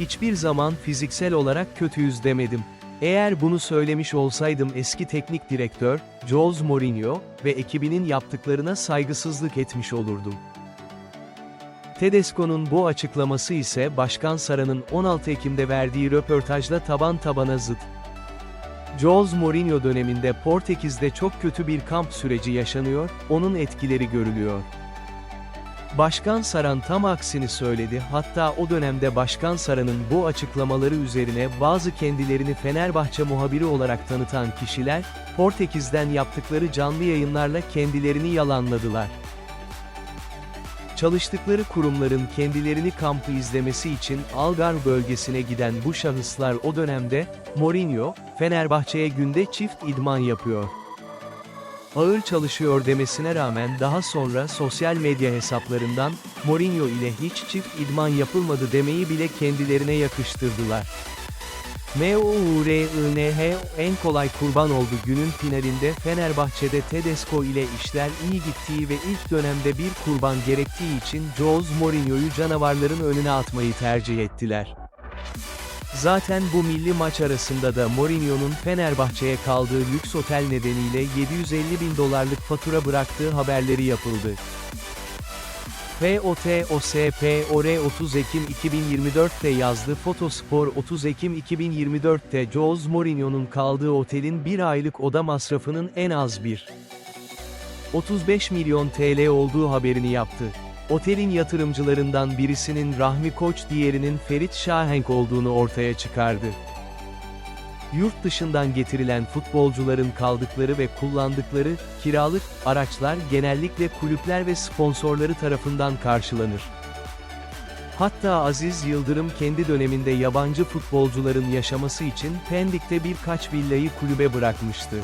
Hiçbir zaman fiziksel olarak kötüyüz demedim. Eğer bunu söylemiş olsaydım eski teknik direktör, Jose Mourinho ve ekibinin yaptıklarına saygısızlık etmiş olurdum. Tedesco'nun bu açıklaması ise Başkan Sara'nın 16 Ekim'de verdiği röportajla taban tabana zıt. Jose Mourinho döneminde Portekiz'de çok kötü bir kamp süreci yaşanıyor, onun etkileri görülüyor. Başkan Saran tam aksini söyledi hatta o dönemde Başkan Saran'ın bu açıklamaları üzerine bazı kendilerini Fenerbahçe muhabiri olarak tanıtan kişiler, Portekiz'den yaptıkları canlı yayınlarla kendilerini yalanladılar. Çalıştıkları kurumların kendilerini kampı izlemesi için Algarve bölgesine giden bu şahıslar o dönemde, Mourinho, Fenerbahçe'ye günde çift idman yapıyor. Ağır çalışıyor demesine rağmen daha sonra sosyal medya hesaplarından, Mourinho ile hiç çift idman yapılmadı demeyi bile kendilerine yakıştırdılar. M.O.U.R.I.N.H. en kolay kurban oldu günün finalinde Fenerbahçe'de Tedesco ile işler iyi gittiği ve ilk dönemde bir kurban gerektiği için Jose Mourinho'yu canavarların önüne atmayı tercih ettiler. Zaten bu milli maç arasında da Mourinho'nun Fenerbahçe'ye kaldığı lüks otel nedeniyle 750 bin dolarlık fatura bıraktığı haberleri yapıldı. FOTOSPOR 30 Ekim 2024'te yazdı Fotospor 30 Ekim 2024'te Jose Mourinho'nun kaldığı otelin bir aylık oda masrafının en az bir 35 milyon TL olduğu haberini yaptı. Otelin yatırımcılarından birisinin Rahmi Koç diğerinin Ferit Şahenk olduğunu ortaya çıkardı. Yurt dışından getirilen futbolcuların kaldıkları ve kullandıkları kiralık araçlar genellikle kulüpler ve sponsorları tarafından karşılanır. Hatta Aziz Yıldırım kendi döneminde yabancı futbolcuların yaşaması için Pendik'te birkaç villayı kulübe bırakmıştı.